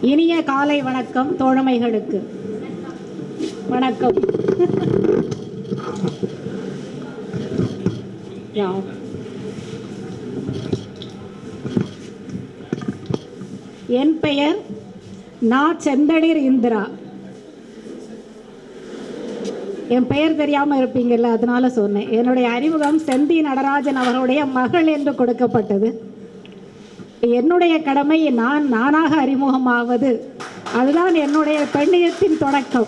இனிய காலை வணக்கம் தோழமைகளுக்கு. வணக்கம். என் பெயர் நா செந்தளிர் இந்திரா. என் பெயர் தெரியாம இருப்பீங்கல்ல அதனால சொன்னேன். என்னுடைய அறிமுகம் செந்தி நடராஜன் அவருடைய மகள் என்று கொடுக்கப்பட்டது. என்னுடைய கடமை நான் நானாக அறிமுகமாவது. அதுதான் என்னுடைய பெண்ணியத்தின் தொடக்கம்.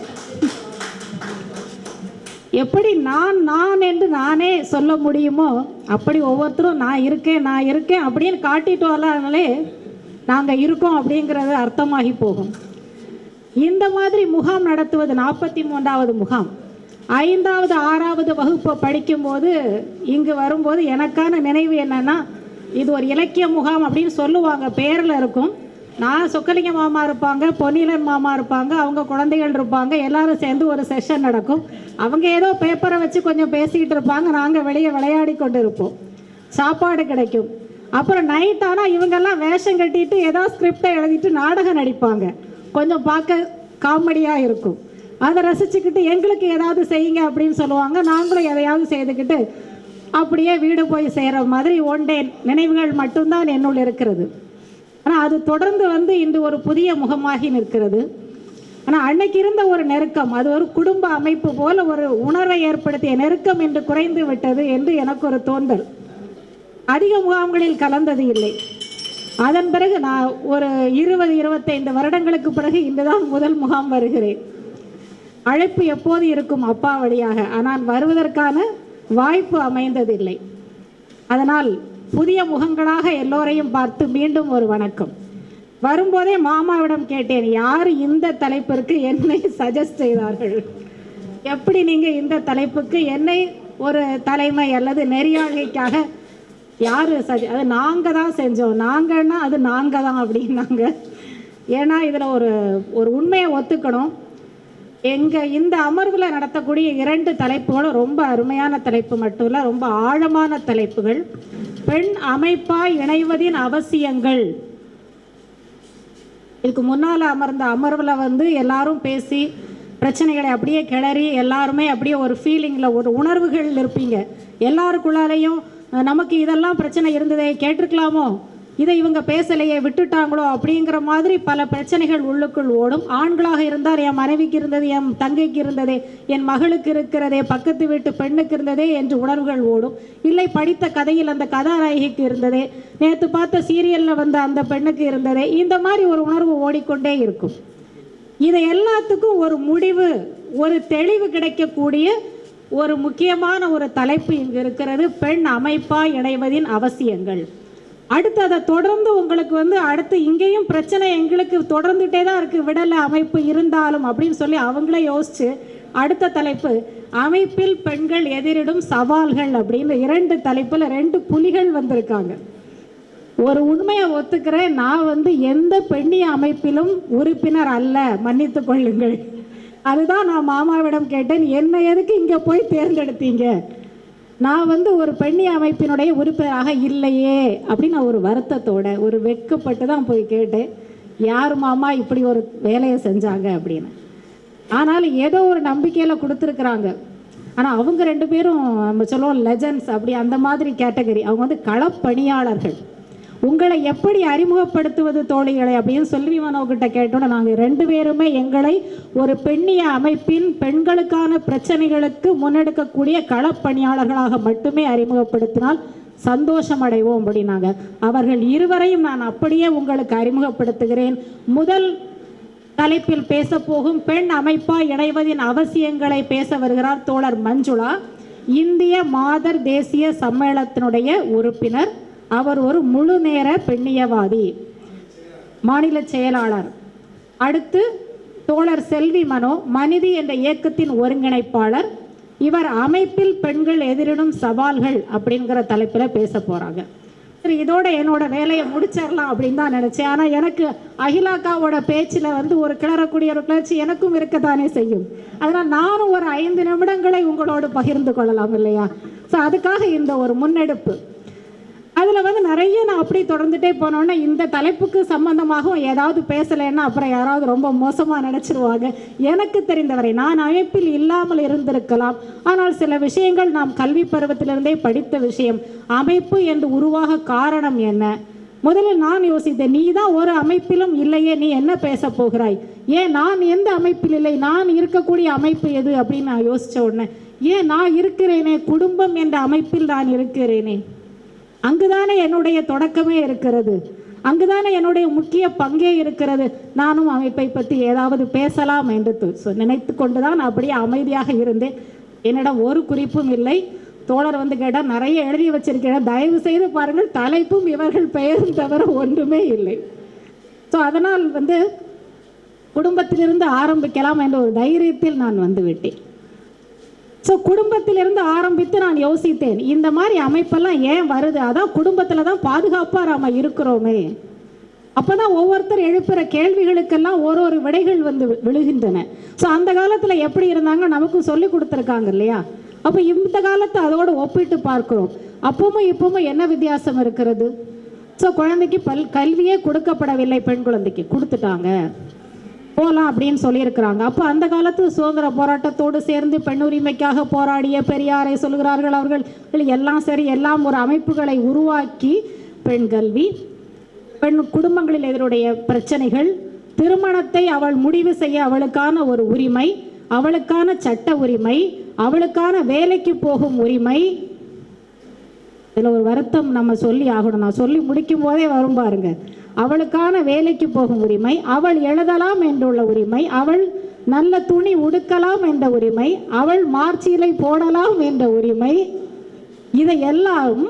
எப்படி நான் நான் என்று நானே சொல்ல முடியுமோ அப்படி ஒவ்வொருத்தரும் நான் இருக்கேன் நான் இருக்கேன் அப்படின்னு காட்டிட்டு வரலாங்களே நாங்கள் இருக்கோம் அப்படிங்கிறது அர்த்தமாகி போகும். இந்த மாதிரி முகாம் நடத்துவது நாற்பத்தி மூன்றாவது முகாம். ஐந்தாவது ஆறாவது வகுப்பை படிக்கும்போது இங்கு வரும்போது எனக்கான நினைவு என்னன்னா இது ஒரு இலக்கிய முகாம் அப்படின்னு சொல்லுவாங்க. பேரில் இருக்கும். நான் சொக்கலிங்க மாமா இருப்பாங்க பொன்னிலன் மாமா இருப்பாங்க அவங்க குழந்தைகள் இருப்பாங்க எல்லாரும் சேர்ந்து ஒரு செஷன் நடக்கும். அவங்க ஏதோ பேப்பரை வச்சு கொஞ்சம் பேசிக்கிட்டு இருப்பாங்க. நாங்கள் வெளியே விளையாடி கொண்டு இருப்போம் சாப்பாடு கிடைக்கும். அப்புறம் நைட் ஆனால் இவங்கெல்லாம் வேஷம் கட்டிட்டு ஏதோ ஸ்கிரிப்டை எழுதிட்டு நாடகம் நடிப்பாங்க. கொஞ்சம் பார்க்க காமெடியாக இருக்கும். அதை ரசிச்சுக்கிட்டு எங்களுக்கு ஏதாவது செய்யுங்க அப்படின்னு சொல்லுவாங்க. நாங்களும் எதையாவது செய்துக்கிட்டு அப்படியே வீடு போய் செய்கிற மாதிரி ஒன் டே நினைவுகள் மட்டும்தான் என்னுள் இருக்கிறது. ஆனால் அது தொடர்ந்து வந்து இன்று ஒரு புதிய முகமாகி நிற்கிறது. ஆனால் அன்னைக்கு இருந்த ஒரு நெருக்கம் அது ஒரு குடும்ப அமைப்பு போல ஒரு உணர்வை ஏற்படுத்திய நெருக்கம் என்று குறைந்து விட்டது என்று எனக்கு ஒரு தோன்றல். அதிக முகாம்களில் கலந்தது இல்லை. அதன் பிறகு நான் ஒரு இருபது இருபத்தைந்து வருடங்களுக்கு பிறகு இன்றுதான் முதல் முகாம் வருகிறேன். அழைப்பு எப்போது இருக்கும் அப்பா வழியாக. ஆனால் வருவதற்கான வாய்ப்பு அமைந்ததில்லை. அதனால் புதிய முகங்களாக எல்லோரையும் பார்த்து மீண்டும் ஒரு வணக்கம். வரும்போதே மாமாவிடம் கேட்டேன் யார் இந்த தலைப்பிற்கு என்னை சஜஸ்ட் செய்தார்கள்? எப்படி நீங்கள் இந்த தலைப்புக்கு என்னை ஒரு தலைமை அல்லது நெறியாழ்கைக்காக யார் சஜ அது நாங்கள் தான் செஞ்சோம். நாங்கள்னா அது நாங்கள் தான் அப்படின்னாங்க. ஏன்னா இதில் ஒரு ஒரு உண்மையை ஒத்துக்கணும். எங்கள் இந்த அமர்வில் நடத்தக்கூடிய இரண்டு தலைப்புகளும் ரொம்ப அருமையான தலைப்பு மட்டும் இல்லை ரொம்ப ஆழமான தலைப்புகள். பெண் அமைப்பாய் இணைவதின் அவசியங்கள். இதுக்கு முன்னால் அமர்ந்த அமர்வில் வந்து எல்லாரும் பேசி பிரச்சனைகளை அப்படியே கிளறி எல்லாருமே அப்படியே ஒரு ஃபீலிங்கில் ஒரு உணர்வுகள் இருப்பீங்க. எல்லாருக்குள்ளாரையும் நமக்கு இதெல்லாம் பிரச்சனை இருந்ததே கேட்டிருக்கலாமோ? இதை இவங்க பேசலையே விட்டுட்டாங்களோ அப்படிங்கிற மாதிரி பல பிரச்சனைகள் உள்ளுக்குள் ஓடும். ஆண்களாக இருந்தால் என் மனைவிக்கு இருந்தது என் தங்கைக்கு இருந்ததே என் மகளுக்கு இருக்கிறதே பக்கத்து வீட்டு பெண்ணுக்கு இருந்ததே என்று உணர்வுகள் ஓடும். இல்லை படித்த கதையில் அந்த கதாநாயகிக்கு இருந்ததே நேற்று பார்த்த சீரியலில் வந்த அந்த பெண்ணுக்கு இருந்ததே இந்த மாதிரி ஒரு உணர்வு ஓடிக்கொண்டே இருக்கும். இது எல்லாத்துக்கும் ஒரு முடிவு ஒரு தெளிவு கிடைக்கக்கூடிய ஒரு முக்கியமான ஒரு தலைப்பு இங்கு இருக்கிறது. பெண் அமைப்பா இணைவதின் அவசியங்கள். அடுத்து அதை தொடர்ந்து உங்களுக்கு வந்து அடுத்து இங்கேயும் பிரச்சனை எங்களுக்கு தொடர்ந்துட்டே தான் இருக்குது விடலை அமைப்பு இருந்தாலும் அப்படின்னு சொல்லி அவங்களே யோசிச்சு அடுத்த தலைப்பு அமைப்பில் பெண்கள் எதிரிடும் சவால்கள் அப்படின்னு இரண்டு தலைப்பில் ரெண்டு புலிகள் வந்திருக்காங்க. ஒரு உண்மையை ஒத்துக்கிறேன். நான் வந்து எந்த பெண்ணிய அமைப்பிலும் உறுப்பினர் அல்ல. மன்னித்து கொள்ளுங்கள். அதுதான் நான் மாமாவிடம் கேட்டேன். என்ன எதுக்கு இங்கே போய் தேர்ந்தெடுத்தீங்க? நான் வந்து ஒரு பெண்ணி அமைப்பினுடைய உறுப்பினராக இல்லையே அப்படின்னு நான் ஒரு வருத்தத்தோட ஒரு வெட்கப்பட்டு தான் போய் கேட்டேன். யார் மாமா இப்படி ஒரு வேலையை செஞ்சாங்க? அப்படின்னு. ஆனாலும் ஏதோ ஒரு நம்பிக்கையில் கொடுத்துருக்குறாங்க. ஆனால் அவங்க ரெண்டு பேரும் நம்ம சொல்லுவோம் லெஜண்ட்ஸ் அப்படி அந்த மாதிரி கேட்டகரி. அவங்க வந்து களப்பணியாளர்கள். உங்களை எப்படி அறிமுகப்படுத்துவது தோழிகளை அப்படின்னு செல்வி மனோகிட்ட கேட்டோட நாங்கள் ரெண்டு பேருமே எங்களை ஒரு பெண்ணிய அமைப்பின் பெண்களுக்கான பிரச்சனைகளுக்கு முன்னெடுக்கக்கூடிய களப்பணியாளர்களாக மட்டுமே அறிமுகப்படுத்தினால் சந்தோஷம் அடைவோம் அப்படின்னாங்க. அவர்கள் இருவரையும் நான் அப்படியே உங்களுக்கு அறிமுகப்படுத்துகிறேன். முதல் தலைப்பில் பேச போகும் பெண் அமைப்பா இணைவதின் அவசியங்களை பேச வருகிறார் தோழர் மஞ்சுளா. இந்திய மாதர் தேசிய சம்மேளத்தினுடைய உறுப்பினர் அவர் ஒரு முழு நேர பெண்ணியவாதி. மாநில செயலாளர். அடுத்து தோழர் செல்வி மனோ மனிதி என்ற இயக்கத்தின் ஒருங்கிணைப்பாளர். இவர் அமைப்பில் பெண்கள் எதிரிடும் சவால்கள் அப்படிங்கிற தலைப்பில் பேச போகிறாங்க சரி இதோட என்னோட வேலையை முடிச்சிடலாம் அப்படின்னு தான் நினச்சேன். ஆனால் எனக்கு அகிலாக்காவோட பேச்சில் வந்து ஒரு கிளறக்கூடிய ஒரு கிளர்ச்சி எனக்கும் இருக்கத்தானே செய்யும். அதனால் நானும் ஒரு ஐந்து நிமிடங்களை உங்களோடு பகிர்ந்து கொள்ளலாம் இல்லையா? ஸோ அதுக்காக இந்த ஒரு முன்னெடுப்பு. அதில் வந்து நிறைய நான் அப்படி தொடர்ந்துட்டே போனோன்னே இந்த தலைப்புக்கு சம்பந்தமாகவும் ஏதாவது பேசலைன்னா அப்புறம் யாராவது ரொம்ப மோசமாக நினச்சிருவாங்க. எனக்கு தெரிந்தவரை நான் அமைப்பில் இல்லாமல் இருந்திருக்கலாம். ஆனால் சில விஷயங்கள் நாம் கல்வி பருவத்திலிருந்தே படித்த விஷயம். அமைப்பு என்று உருவாக காரணம் என்ன? முதலில் நான் யோசித்தேன் நீ தான் ஒரு அமைப்பிலும் இல்லையே நீ என்ன பேச போகிறாய்? ஏன் நான் எந்த அமைப்பில் இல்லை? நான் இருக்கக்கூடிய அமைப்பு எது? அப்படின்னு நான் யோசித்த உடனே ஏன் நான் இருக்கிறேனே குடும்பம் என்ற அமைப்பில் நான் இருக்கிறேனே? அங்குதானே என்னுடைய தொடக்கமே இருக்கிறது. அங்குதானே என்னுடைய முக்கிய பங்கே இருக்கிறது. நானும் அமைப்பை பற்றி ஏதாவது பேசலாம் என்று நினைத்து கொண்டு தான் அப்படியே அமைதியாக இருந்தேன். என்னிடம் ஒரு குறிப்பும் இல்லை. தோழர் வந்து கேட்டால் நிறைய எழுதி வச்சிருக்கிறேன் தயவு செய்து பாருங்கள். தலைப்பும் இவர்கள் பெயரும் தவிர ஒன்றுமே இல்லை. ஸோ அதனால் வந்து குடும்பத்திலிருந்து ஆரம்பிக்கலாம் என்ற ஒரு தைரியத்தில் நான் வந்துவிட்டேன் ஸோ குடும்பத்திலிருந்து ஆரம்பித்து நான் யோசித்தேன் இந்த மாதிரி அமைப்பெல்லாம் ஏன் வருது? அதான் குடும்பத்தில் தான் பாதுகாப்பாக நாம் இருக்கிறோமே. அப்போ தான் ஒவ்வொருத்தர் எழுப்புகிற கேள்விகளுக்கெல்லாம் ஒரு ஒரு விடைகள் வந்து வி- விழுகின்றன. ஸோ அந்த காலத்தில் எப்படி இருந்தாங்க? நமக்கும் சொல்லி கொடுத்துருக்காங்க இல்லையா? அப்போ இந்த காலத்தை அதோடு ஒப்பிட்டு பார்க்குறோம். அப்பவும் இப்பவும் என்ன வித்தியாசம் இருக்கிறது? ஸோ குழந்தைக்கு பல் கல்வியே கொடுக்கப்படவில்லை பெண் குழந்தைக்கு. கொடுத்துட்டாங்க. போகலாம் அப்படின்னு சொல்லியிருக்கிறாங்க. அப்போ அந்த காலத்து சுதந்திர போராட்டத்தோடு சேர்ந்து பெண் உரிமைக்காக போராடிய பெரியாரை சொல்கிறார்கள் அவர்கள். எல்லாம் சரி எல்லாம் ஒரு அமைப்புகளை உருவாக்கி பெண் கல்வி பெண் குடும்பங்களில் இதனுடைய பிரச்சனைகள் திருமணத்தை அவள் முடிவு செய்ய அவளுக்கான ஒரு உரிமை அவளுக்கான சட்ட உரிமை அவளுக்கான வேலைக்கு போகும் உரிமை. இதில் ஒரு வருத்தம் நம்ம சொல்லி ஆகணும். நான் சொல்லி முடிக்கும் போதே வரும் பாருங்கள் அவளுக்கான வேலைக்கு போகும் உரிமை அவள் எழுதலாம் என்றுள்ள உரிமை அவள் நல்ல துணி உடுக்கலாம் என்ற உரிமை அவள் மார்ச்சீலை போடலாம் என்ற உரிமை. இதையெல்லாம்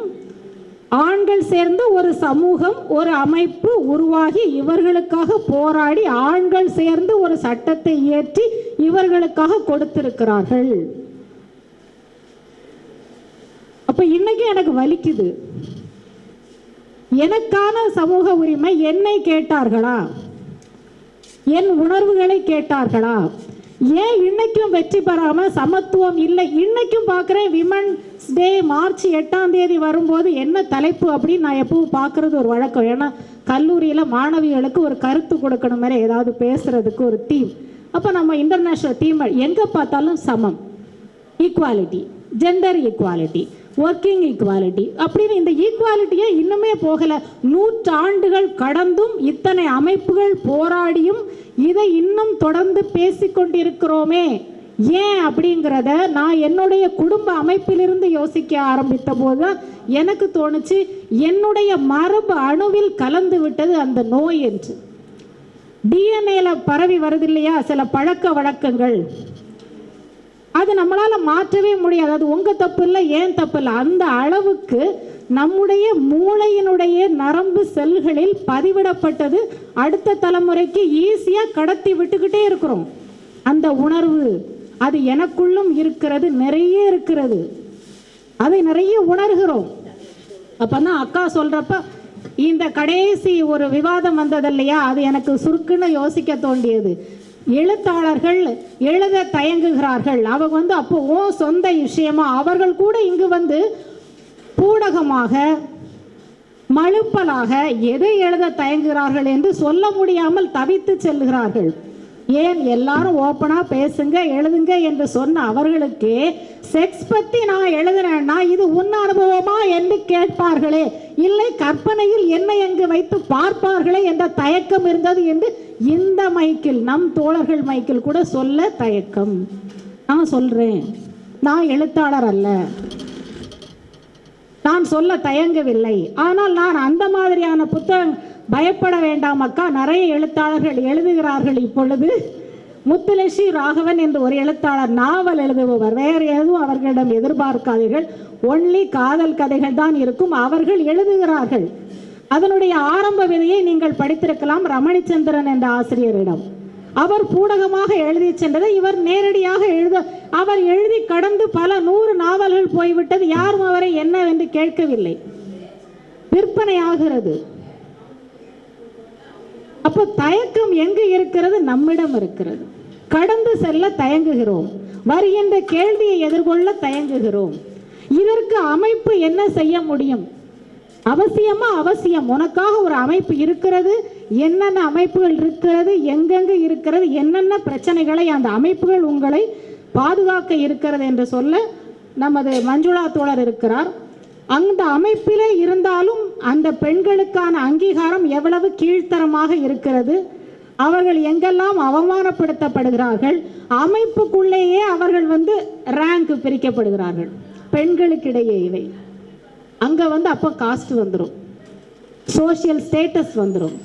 ஆண்கள் சேர்ந்து ஒரு சமூகம் ஒரு அமைப்பு உருவாகி இவர்களுக்காக போராடி ஆண்கள் சேர்ந்து ஒரு சட்டத்தை இயற்றி இவர்களுக்காக கொடுத்திருக்கிறார்கள். அப்ப இன்னைக்கு எனக்கு வலிக்குது. எனக்கான சமூக உரிமை என்னை கேட்டார்களா? என் உணர்வுகளை கேட்டார்களா? ஏன் இன்னைக்கும் வெற்றி பெறாம சமத்துவம் இல்லை? இன்னைக்கும் பார்க்குறேன் விமன்ஸ் டே மார்ச் எட்டாம் தேதி வரும்போது என்ன தலைப்பு அப்படின்னு நான் எப்பவும் பார்க்கறது ஒரு வழக்கம். ஏன்னா கல்லூரியில் மாணவிகளுக்கு ஒரு கருத்து கொடுக்கணும் மாதிரி ஏதாவது பேசுறதுக்கு ஒரு தீம் அப்போ நம்ம இன்டர்நேஷ்னல் தீம் எங்கே பார்த்தாலும் சமம். Equality gender equality working equality அப்படின்னு இந்த ஈக்குவாலிட்டியே இன்னுமே போகலை. நூற்றாண்டுகள் கடந்தும் இத்தனை அமைப்புகள் போராடியும் இதை இன்னும் தொடர்ந்து பேசிக்கொண்டிருக்கிறோமே ஏன் அப்படிங்கிறத நான் என்னுடைய குடும்ப அமைப்பிலிருந்து யோசிக்க ஆரம்பித்த போது தான் எனக்கு தோணுச்சு என்னுடைய மரபு அணுவில் கலந்து விட்டது அந்த நோய் என்று. டிஎன்ஏல பரவி வருது இல்லையா? சில பழக்க வழக்கங்கள். அது நம்மளால் மாற்றவே முடியாது. அது உங்கள் தப்பு இல்லை ஏன் தப்பு இல்லை அந்த அளவுக்கு நம்முடைய மூளையினுடைய நரம்பு செல்களில் பதிவிடப்பட்டது அடுத்த தலைமுறைக்கு ஈஸியாக கடத்தி விட்டுக்கிட்டே இருக்கிறோம். அந்த உணர்வு அது எனக்குள்ளும் இருக்கிறது நிறைய இருக்கிறது. அதை நிறைய உணர்கிறோம். அப்பதான் அக்கா சொல்றப்ப இந்த கடைசி ஒரு விவாதம் வந்தது இல்லையா? அது எனக்கு சுருக்குன்னு யோசிக்க தோண்டியது எழுத்தாளர்கள் எழுத தயங்குகிறார்கள். அவங்க வந்து அப்போ ஓ சொந்த விஷயமா? அவர்கள் கூட இங்கு வந்து பூடகமாக மழுப்பலாக எதை எழுத தயங்குகிறார்கள் என்று சொல்ல முடியாமல் தவித்து செல்கிறார்கள். ஏன் எல்லாரும் ஓப்பனா பேசுங்க எழுதுங்க என்று சொன்ன அவர்களுக்கு செக்ஸ் பத்தி நான் எழுதுறேன்னா இது உன் அனுபவமா? என்று கேட்பார்களே. இல்லை கற்பனையில் என்னை எங்கு வைத்து பார்ப்பார்களே என்ற தயக்கம் இருந்தது என்று இந்த மைக்கில் நம் தோழர்கள் மைக்கில் கூட சொல்ல தயக்கம். நான் சொல்றேன். நான் எழுத்தாளர் அல்ல. நான் சொல்ல தயங்கவில்லை. ஆனால் நான் அந்த மாதிரியான புத்தகம் பயப்பட வேண்டாம் அக்கா. நிறைய எழுத்தாளர்கள் எழுதுகிறார்கள் இப்பொழுது. முத்துலட்சி ராகவன் என்று ஒரு எழுத்தாளர் நாவல் எழுதுபவர். வேறு எதுவும் அவர்களிடம் எதிர்பார்க்காதீர்கள். ஒன்லி காதல் கதைகள் தான் இருக்கும். அவர்கள் எழுதுகிறார்கள். அதனுடைய ஆரம்ப விதையை நீங்கள் படித்திருக்கலாம். ரமணிச்சந்திரன் என்ற ஆசிரியரிடம். அவர் பூடகமாக எழுதி சென்றதை இவர் நேரடியாக எழுத அவர் எழுதி கடந்து பல நூறு நாவல்கள் போய்விட்டது. யாரும் அவரை என்னவென்று கேட்கவில்லை. விற்பனையாகிறது. அப்போ தயக்கம் எங்கு இருக்கிறது? நம்மிடம் இருக்கிறது. கடந்து செல்ல தயங்குகிறோம். வருகின்ற கேள்வியை எதிர்கொள்ள தயங்குகிறோம். இதற்கு அமைப்பு என்ன செய்ய முடியும்? அவசியமா? அவசியம். உனக்காக ஒரு அமைப்பு இருக்கிறது. என்னென்ன அமைப்புகள் இருக்கிறது? எங்கெங்கு இருக்கிறது? என்னென்ன பிரச்சனைகளை அந்த அமைப்புகள் உங்களை பாதுகாக்க இருக்கிறது என்று சொல்ல நமது மஞ்சுளா தோழர் இருக்கிறார். அந்த அமைப்பிலே இருந்த அந்த பெண்களுக்கான அங்கீகாரம் எவ்வளவு கீழ்த்தரமாக இருக்கிறது? அவர்கள் எங்கெல்லாம் அவமானப்படுத்தப்படுகிறார்கள்? அமைப்புக்குள்ளேயே அவர்கள் வந்து ரேங்க் பிரிக்கப்படுகிறார்கள். பெண்களுக்கிடையே இவை. அங்கே வந்து அப்போ காஸ்ட் வந்துடும் சோஷியல் ஸ்டேட்டஸ் வந்துடும்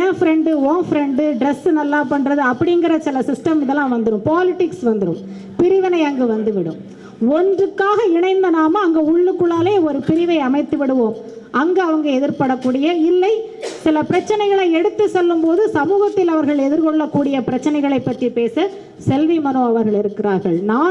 என் ஃப்ரெண்டு ஓன் ஃப்ரெண்டு ட்ரெஸ் நல்லா பண்ணுறது அப்படிங்கிற சில சிஸ்டம் இதெல்லாம் வந்துடும் பாலிட்டிக்ஸ் வந்துடும் பிரிவினை அங்கே வந்துவிடும். ஒன்றுக்காக இணைந்த நாம அங்கே உள்ளுக்குள்ளாலே ஒரு பிரிவை அமைத்து விடுவோம். அங்கே அவங்க எதிர்படக்கூடிய இல்லை. சில பிரச்சனைகளை எடுத்து செல்லும்போது சமூகத்தில் அவர்கள் எதிர்கொள்ளக்கூடிய பிரச்சனைகளை பற்றி பேச செல்வி மனோ அவர்கள் இருக்கிறார்கள். நான்